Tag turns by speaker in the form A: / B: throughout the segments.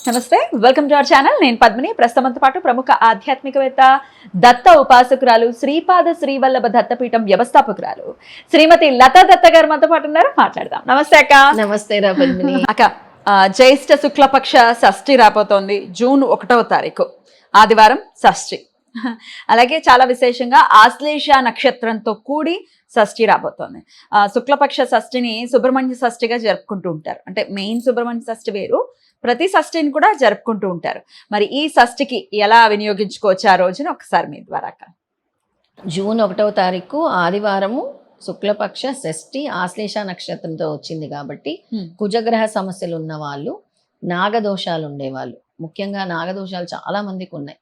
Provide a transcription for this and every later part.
A: నమస్తే welcome to our channel. నేను పద్మిని. ప్రస్తుతంతో పాటు ప్రముఖ ఆధ్యాత్మికవేత్త దత్త ఉపాసకురాలు శ్రీపాద శ్రీవల్లభ దత్తపీఠం వ్యవస్థాపకురాలు శ్రీమతి లతా దత్త గారు మనతో పాటు ఉన్నారు. మాట్లాడదాం. నమస్తే అక్క.
B: నమస్తే రా పద్మిని.
A: అక్క జ్యేష్ఠ శుక్లపక్ష షష్ఠి రాబోతోంది జూన్ ఒకటవ తారీఖు ఆదివారం షష్ఠి. అలాగే చాలా విశేషంగా ఆశ్లేష నక్షత్రంతో కూడి షష్ఠి రాబోతోంది. ఆ, శుక్లపక్ష షష్ఠిని సుబ్రహ్మణ్య షష్ఠిగా జరుపుకుంటూ ఉంటారు. అంటే మెయిన్ సుబ్రహ్మణ్య షష్ఠి వేరు ప్రతి షష్ఠిని కూడా జరుపుకుంటూ ఉంటారు. మరి ఈ షష్ఠికి ఎలా వినియోగించుకోవచ్చు ఆ రోజున ఒకసారి మీ ద్వారా
B: జూన్ ఒకటవ తారీఖు ఆదివారము శుక్లపక్ష షష్ఠి ఆశ్లేష నక్షత్రంతో వచ్చింది కాబట్టి. కుజగ్రహ సమస్యలు ఉన్న వాళ్ళు నాగదోషాలు ఉండేవాళ్ళు. ముఖ్యంగా నాగదోషాలు చాలా మందికి ఉన్నాయి.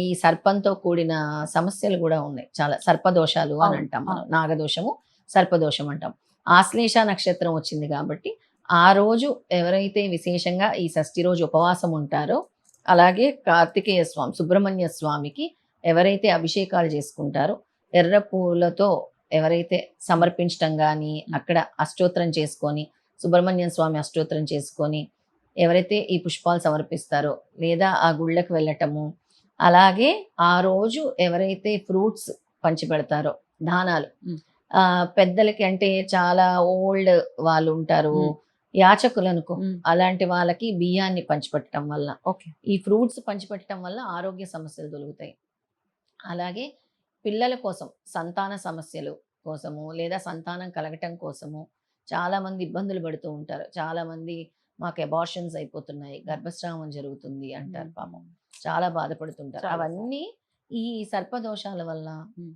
B: ఈ సర్పంతో కూడిన సమస్యలు కూడా ఉన్నాయి. చాలా సర్పదోషాలు అని అంటాం మనం. నాగదోషము సర్పదోషం అంటాం. ఆశ్లేష నక్షత్రం వచ్చింది కాబట్టి ఆ రోజు ఎవరైతే విశేషంగా ఈ షష్ఠి రోజు ఉపవాసం ఉంటారో అలాగే కార్తికేయ స్వామి సుబ్రహ్మణ్య స్వామికి ఎవరైతే అభిషేకాలు చేసుకుంటారో ఎర్ర పూలతో ఎవరైతే సమర్పించటం కానీ అక్కడ అష్టోత్తరం చేసుకొని సుబ్రహ్మణ్య స్వామి అష్టోత్తరం చేసుకొని ఎవరైతే ఈ పుష్పాలు సమర్పిస్తారో లేదా ఆ గుళ్ళకి వెళ్ళటము అలాగే ఆ రోజు ఎవరైతే ఫ్రూట్స్ పంచిపెడతారో దానాలు పెద్దలకి అంటే చాలా ఓల్డ్ వాళ్ళు ఉంటారు
A: మ్.
B: యాచకులనుకో అలాంటి వాళ్ళకి బియ్యాన్ని పంచిపెట్టడం వల్ల
A: ఓకే.
B: ఈ ఫ్రూట్స్ పంచిపెట్టడం వల్ల ఆరోగ్య సమస్యలు దొరుకుతాయి. అలాగే పిల్లల కోసం సంతాన సమస్యలు కోసము లేదా సంతానం కలగటం కోసము చాలా మంది ఇబ్బందులు పడుతూ ఉంటారు. చాలా మంది మాకు అబార్షన్స్ అయిపోతున్నాయి గర్భస్రావం జరుగుతుంది అంటారు పాపం. చాలా బాధపడుతుంటారు. అవన్నీ ఈ సర్పదోషాల వల్ల.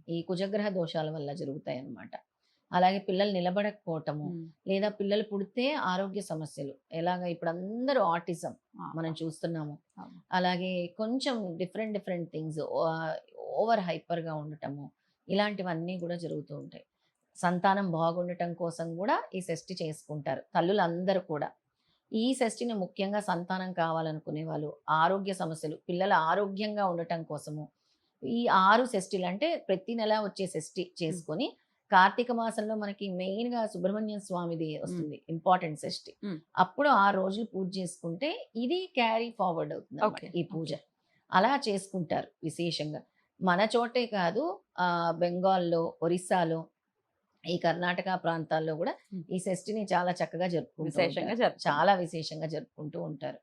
B: ఈ కుజగ్రహ దోషాల వల్ల జరుగుతాయి అన్నమాట అలాగే పిల్లలు నిలబడకపోవటము లేదా పిల్లలు పుడితే ఆరోగ్య సమస్యలు. ఎలాగ ఇప్పుడు అందరూ ఆటిజం మనం చూస్తున్నాము. అలాగే కొంచెం డిఫరెంట్ డిఫరెంట్ థింగ్స్ ఓవర్ హైపర్గా ఉండటము ఇలాంటివన్నీ కూడా జరుగుతూ ఉంటాయి. సంతానం బాగుండటం కోసం కూడా ఈ షష్ఠి చేసుకుంటారు. తల్లులందరూ కూడా. ఈ షష్ఠిని ముఖ్యంగా సంతానం కావాలనుకునే వాళ్ళు ఆరోగ్య సమస్యలు పిల్లల ఆరోగ్యంగా ఉండటం కోసము. ఈ ఆరు షష్ఠిలు అంటే ప్రతి నెల వచ్చే షష్ఠి చేసుకొని కార్తీక మాసంలో మనకి మెయిన్గా సుబ్రహ్మణ్య స్వామిది వస్తుంది ఇంపార్టెంట్ షష్ఠి. అప్పుడు ఆ రోజులు పూజ చేసుకుంటే ఇది క్యారీ ఫార్వర్డ్ అవుతుంది. ఈ పూజ. అలా చేసుకుంటారు విశేషంగా. మన చోటే కాదు ఆ బెంగాల్లో ఒరిస్సాలో ఈ కర్ణాటక ప్రాంతాల్లో కూడా. ఈ షష్ఠిని చాలా చక్కగా.
A: జరుపుకుంటారు.
B: చాలా విశేషంగా జరుపుకుంటూ ఉంటారు.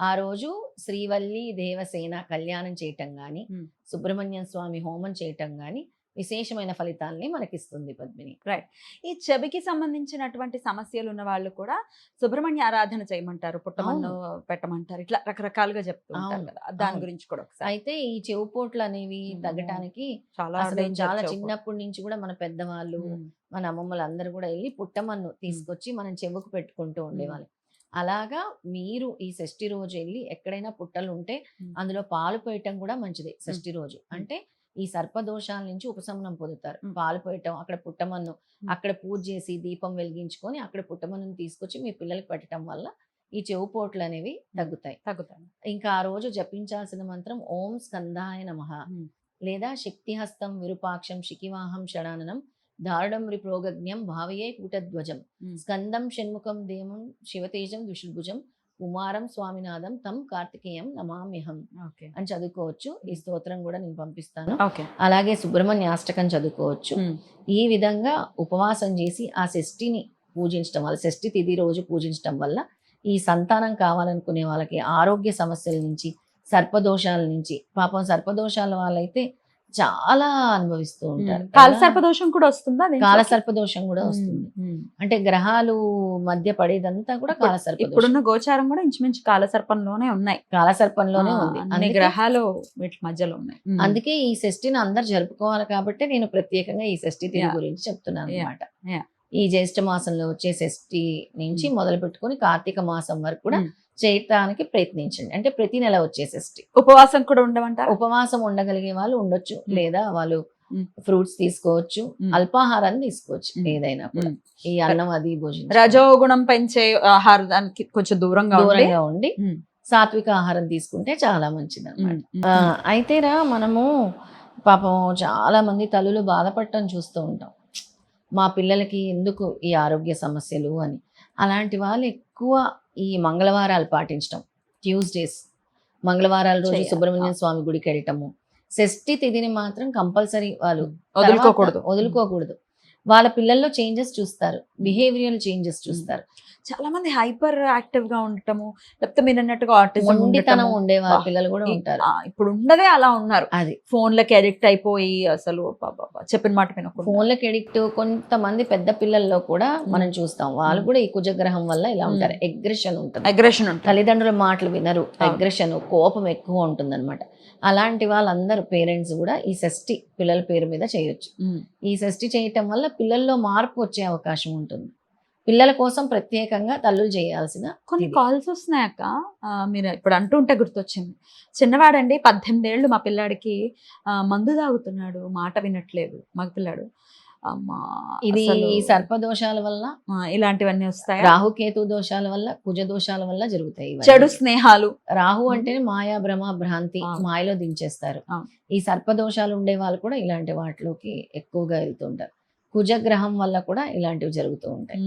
B: ఆ రోజు శ్రీవల్లి దేవసేన కళ్యాణం చేయటం గాని. సుబ్రహ్మణ్యం స్వామి హోమం చేయటం గాని విశేషమైన ఫలితాల్ని మనకిస్తుంది పద్మిని.
A: ఈ చెవికి సంబంధించినటువంటి సమస్యలు ఉన్న వాళ్ళు కూడా సుబ్రహ్మణ్య ఆరాధన చేయమంటారు పుట్టమన్ను పెట్టమంటారు ఇట్లా రకరకాలుగా చెప్తూ ఉంటారు కదా దాని. గురించి కూడా ఒకసారి.
B: అయితే ఈ చెవుపోట్లు అనేవి
A: మ్.
B: తగ్గటానికి
A: చాలా
B: చాలా. చిన్నప్పటి నుంచి కూడా మన పెద్దవాళ్ళు మన అమ్మమ్మలు అందరూ కూడా వెళ్ళి పుట్టమన్ను తీసుకొచ్చి మనం చెవుకు పెట్టుకుంటూ ఉండేవాళ్ళు. అలాగా మీరు ఈ షష్ఠి రోజు వెళ్ళి ఎక్కడైనా పుట్టలు ఉంటే. అందులో పాలు పోయటం కూడా మంచిది షష్ఠి రోజు. అంటే ఈ సర్పదోషాల నుంచి ఉపశమనం పొందుతారు. పాలు పోయటం అక్కడ పుట్టమన్ను. అక్కడ పూజ చేసి దీపం వెలిగించుకొని అక్కడ పుట్టమన్ను తీసుకొచ్చి మీ పిల్లలకి పెట్టడం వల్ల ఈ చెవుపోట్లు అనేవి తగ్గుతాయి
A: తగ్గుతాను
B: ఇంకా ఆ రోజు జపించాల్సిన మంత్రం ఓం స్కందాయ నమః. లేదా శక్తిహస్తం విరూపాక్షం శికివాహం షడాననం దారుణం రిప్రోగజ్ఞం భావయే కూటధ్వజం. స్కందం షణ్ముఖం దేవం శివతేజం ద్విషుభుజం కుమారం స్వామినాథం తం కార్తికేయం నమామ్యహం
A: ఓకే.
B: అని చదువుకోవచ్చు. ఈ స్తోత్రం కూడా నేను పంపిస్తాను.
A: ఓకే.
B: అలాగే సుబ్రహ్మణ్య అష్టకం చదువుకోవచ్చు. ఈ విధంగా ఉపవాసం చేసి ఆ షష్ఠిని పూజించడం వల్ల షష్ఠి తిథి రోజు పూజించడం వల్ల ఈ సంతానం కావాలనుకునే వాళ్ళకి ఆరోగ్య సమస్యల నుంచి సర్పదోషాల నుంచి పాపం సర్పదోషాల వాళ్ళైతే చాలా అనుభవిస్తూ ఉంటారు
A: ఉమ్. కాల
B: ఎలా?
A: సర్పదోషం కూడా వస్తుందా దీంట్లో?
B: కాల సర్పదోషం కూడా వస్తుంది. అంటే గ్రహాలు మధ్య పడేదంతా కూడా కాల సర్పదోషం
A: ఇప్పుడున్న గోచారం కూడా ఇంచుమించు కాల సర్పంలోనే ఉన్నాయి
B: కాల సర్పంలోనే
A: ఆ,
B: ఉంది
A: అన్ని గ్రహాలు వీటి మధ్యలో ఉన్నాయి.
B: అందుకే ఈ షష్ఠిని అందరు జరుపుకోవాలి కాబట్టి నేను ప్రత్యేకంగా ఈ షష్ఠి తిథి
A: Yeah.
B: గురించి చెప్తున్నాను. అనమాట. ఈ జ్యేష్ఠ మాసంలో వచ్చే షష్ఠి నుంచి. మొదలు పెట్టుకొని కార్తీక మాసం వరకు కూడా. చేయటానికి ప్రయత్నించండి అంటే ప్రతి నెల వచ్చే షష్ఠి
A: ఉపవాసం కూడా ఉండమంటారు
B: ఉపవాసం ఉండగలిగే వాళ్ళు ఉండొచ్చు. లేదా వాళ్ళు. ఫ్రూట్స్ తీసుకోవచ్చు. అల్పాహారాన్ని తీసుకోవచ్చు. ఏదైనా కూడా. ఈ అన్నం అది భోజనం
A: రజోగుణం పెంచే ఆహారానికి కొంచెం దూరంగా ఉండి
B: దూరంగా ఉండి. సాత్విక ఆహారం తీసుకుంటే చాలా మంచిది ఆ, అయితేరా మనము పాపం చాలా మంది తల్లులు బాధపడటం చూస్తూ ఉంటాం మా పిల్లలకి ఎందుకు ఈ ఆరోగ్య సమస్యలు అని. అలాంటి వాళ్ళు ఎక్కువ ఈ మంగళవారాలు పాటించడం ట్యూస్డేస్. మంగళవారాల రోజు. సుబ్రహ్మణ్య స్వామి గుడికి వెళ్ళటము షష్ఠి తిథిని మాత్రం కంపల్సరీ వాళ్ళు
A: వదులుకోకూడదు.
B: వదులుకోకూడదు. వాళ్ళ పిల్లల్లో చేంజెస్ చూస్తారు. బిహేవియరల్ చేంజెస్ చూస్తారు.
A: చాలా మంది హైపర్ యాక్టివ్గా ఉండటము లేకపోతే మీరు అన్నట్టుగా ఆర్టిజం
B: ఉండే వాళ్ళ. పిల్లలు కూడా ఉంటారు.
A: ఇప్పుడు ఉన్నదే అలా ఉన్నారు.
B: అది.
A: ఫోన్లకి అడిక్ట్ అయిపోయి అసలు చెప్పిన మాట వినకుండా.
B: ఫోన్లకి ఎడిక్ట్ కొంతమంది పెద్ద పిల్లల్లో కూడా మనం చూస్తాం. వాళ్ళు కూడా ఈ కుజగ్రహం వల్ల ఇలా ఉంటారు. అగ్రెషన్ ఉంటుంది.
A: అగ్రెషన్ ఉంటుంది.
B: తల్లిదండ్రుల మాటలు వినరు. అగ్రెషన్ కోపం ఎక్కువ ఉంటుంది అలాంటి వాళ్ళందరూ పేరెంట్స్ కూడా ఈ షష్ఠి పిల్లల పేరు మీద చేయొచ్చు. ఈ షష్ఠి చేయటం వల్ల పిల్లల్లో మార్పు వచ్చే అవకాశం ఉంటుంది. పిల్లల కోసం ప్రత్యేకంగా తల్లులు చేయాల్సిన
A: కొన్ని. కాల్స్ వస్తున్నాయక్క మీరు ఇప్పుడు అంటుంటే గుర్తొచ్చింది. చిన్నవాడండి పద్దెనిమిది ఏళ్ళు మా పిల్లాడికి మందు తాగుతున్నాడు మాట వినట్లేదు మగ పిల్లాడు.
B: ఇది సర్పదోషాల వల్ల
A: ఇలాంటివన్నీ వస్తాయి
B: రాహుకేతు దోషాల వల్ల కుజ దోషాల వల్ల జరుగుతాయి.
A: చెడు స్నేహాలు
B: రాహు అంటేనే మాయా భ్రమ భ్రాంతి. మాయలో దించేస్తారు. ఈ సర్పదోషాలు ఉండే వాళ్ళు కూడా ఇలాంటి వాటిలోకి ఎక్కువగా వెళ్తుంటారు కుజగ్రహం వల్ల కూడా ఇలాంటివి జరుగుతూ ఉంటాయి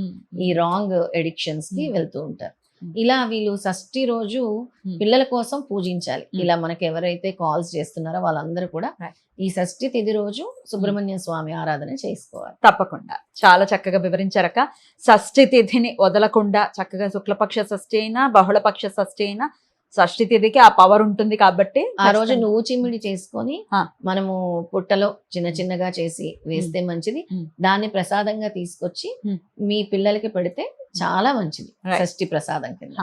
B: ఈ రాంగ్
A: ఎడిక్షన్స్కి.
B: వెళ్తూ ఉంటారు. ఇలా వీళ్ళు షష్ఠి రోజు. పిల్లల కోసం పూజించాలి. ఇలా మనకి ఎవరైతే కాల్స్ చేస్తున్నారో వాళ్ళందరూ కూడా. ఈ షష్ఠి తిథి రోజు సుబ్రహ్మణ్య స్వామి ఆరాధన చేసుకోవాలి
A: తప్పకుండా చాలా చక్కగా వివరించారక్క షష్ఠి తిథిని వదలకుండా చక్కగా శుక్లపక్ష షష్ఠి అయినా బహుళపక్ష షష్ఠి అయినా షష్ఠి తిథికి ఆ పవర్ ఉంటుంది కాబట్టి
B: ఆ రోజు. నువ్వు చిమ్మిడి చేసుకొని. మనము పుట్టలో చిన్న చిన్నగా చేసి వేస్తే మంచిది. దాన్ని ప్రసాదంగా తీసుకొచ్చి. మీ పిల్లలకి పెడితే చాలా మంచిది. షష్ఠి ప్రసాదం కింద